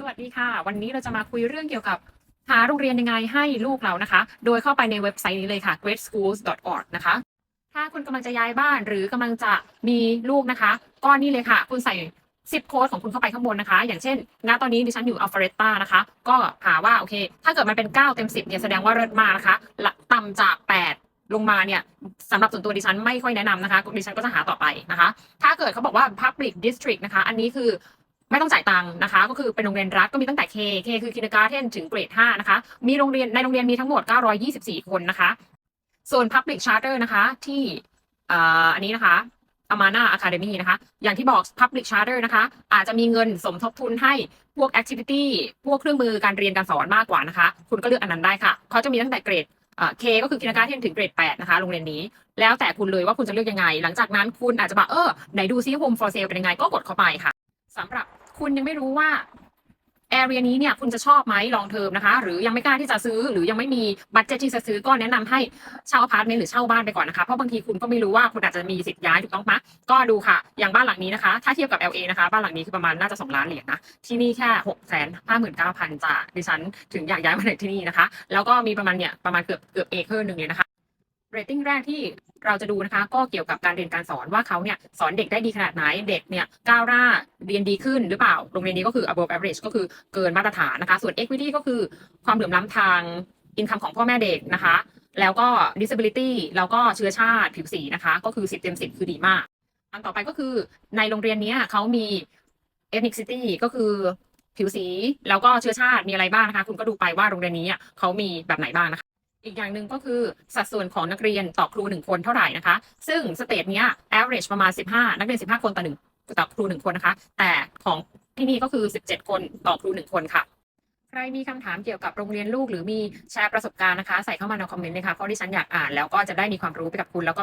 สวัสดีค่ะ วันนี้เราจะมาคุยเรื่องเกี่ยวกับหาโรงเรียนยังไงให้ลูกเรานะคะ โดยเข้าไปในเว็บไซต์นี้เลยค่ะ greatschools.org นะคะ ถ้าคุณกำลังจะย้ายบ้านหรือกำลังจะมีลูกนะคะก็นี่เลยค่ะ คุณใส่ซิปโค้ดของคุณเข้าไปข้างบนนะคะ อย่างเช่น ณ ตอนนี้ดิฉันอยู่อัลฟาเรตตานะคะ ก็หาว่าโอเค ถ้าเกิดมันเป็น 9 เต็ม 10เนี่ยแสดงว่าเลิศมากนะคะละต่ำจาก 8 ลงมาเนี่ยสำหรับส่วนตัวดิฉันไม่ค่อยแนะนำนะคะ ดิฉันก็จะหาต่อไปนะคะ ถ้าเกิดเขาบอกว่า public district นะคะ อันนี้คือ ไม่ต้องจ่ายตังค์นะคะ ก็คือเป็นโรงเรียนรัฐก็มีตั้งแต่ K K คือ kindergarten ถึงเกรด5นะคะ มีโรงเรียนในโรงเรียนมีทั้งหมด 924 คนนะคะ ส่วน public charter นะคะที่อันนี้นะคะอามาน่าอะคาเดมีนะคะ อย่างที่บอก public charter นะคะ อาจจะมีเงินสมทบทุนให้พวก activity พวกเครื่องมือการเรียนการสอนมากกว่านะคะ คุณก็เลือกอันนั้นได้ค่ะ เขาจะมีตั้งแต่เกรดอ่า K ก็คือ kindergarten ถึงเกรด 8 นะคะ โรงเรียนนี้ แล้วแต่คุณเลยว่าคุณจะเลือกยังไง หลังจากนั้นคุณอาจจะบอกเออ ไหนดูซิ home for sale เป็นยังไง ก็กดเข้าไปค่ะสำหรับ คุณยังไม่รู้ว่า area นี้เนี่ยคุณจะชอบไหมลองเทอมนะคะ หรือยังไม่กล้าที่จะซื้อ หรือยังไม่มีบัตเจตที่จะซื้อก็แนะนำให้เช่าอพาร์ตเมนต์หรือเช่าบ้านไปก่อนนะคะเพราะบางทีคุณก็ไม่รู้ว่าคุณอาจจะมีสิทธิ์ย้ายถูกต้องไหมก็ดูค่ะ อย่างบ้านหลังนี้นะคะ ถ้าเทียบกับ LA นะคะ บ้านหลังนี้คือประมาณน่าจะสองล้านเหรียญนะที่นี่แค่หกแสนห้าหมื่นเก้าพันจ้ะดิฉันถึงอยากย้ายมาในที่นี่นะคะ แล้วก็มีประมาณเนี่ยประมาณเกือบเกือบเอเคอร์หนึ่งเลยนะคะ เรตติ้งแรกที่เราจะดูนะคะ ก็เกี่ยวกับการเรียนการสอนว่าเขาเนี่ยสอนเด็กได้ดีขนาดไหนเด็กเนี่ยก้าวหน้าเรียนดีขึ้นหรือเปล่า โรงเรียนนี้ก็คือ above average ก็คือเกินมาตรฐานนะคะ ส่วน equity ก็คือความเหลื่อมล้ำทาง income ของพ่อแม่เด็กนะคะ แล้วก็ disability แล้วก็เชื้อชาติผิวสีนะคะ ก็คือ 10 เต็ม 10 คือดีมาก อันต่อไปก็คือในโรงเรียนนี้เขามี ethnicity ก็คือผิวสี แล้วก็เชื้อชาติมีอะไรบ้างนะคะ คุณก็ดูไปว่าโรงเรียนนี้เขามีแบบไหนบ้างนะคะ อีกอย่างหนึ่งก็คือสัดส่วนของนักเรียนต่อครูหนึ่งคนเท่าไหร่นะคะ ซึ่งสเตทเนี้ย average ประมาณ 15 นักเรียน 15 คนต่อหนึ่งต่อครูหนึ่งคนนะคะ แต่ของที่นี่ก็คือ 17 คนต่อครูหนึ่งคนค่ะ ใครมีคำถามเกี่ยวกับโรงเรียนลูก หรือมีแชร์ประสบการณ์นะคะ ใส่เข้ามาในคอมเมนต์เลยค่ะเพราะที่ฉันอยากอ่านแล้วก็จะได้มีความรู้ไปกับคุณแล้วก็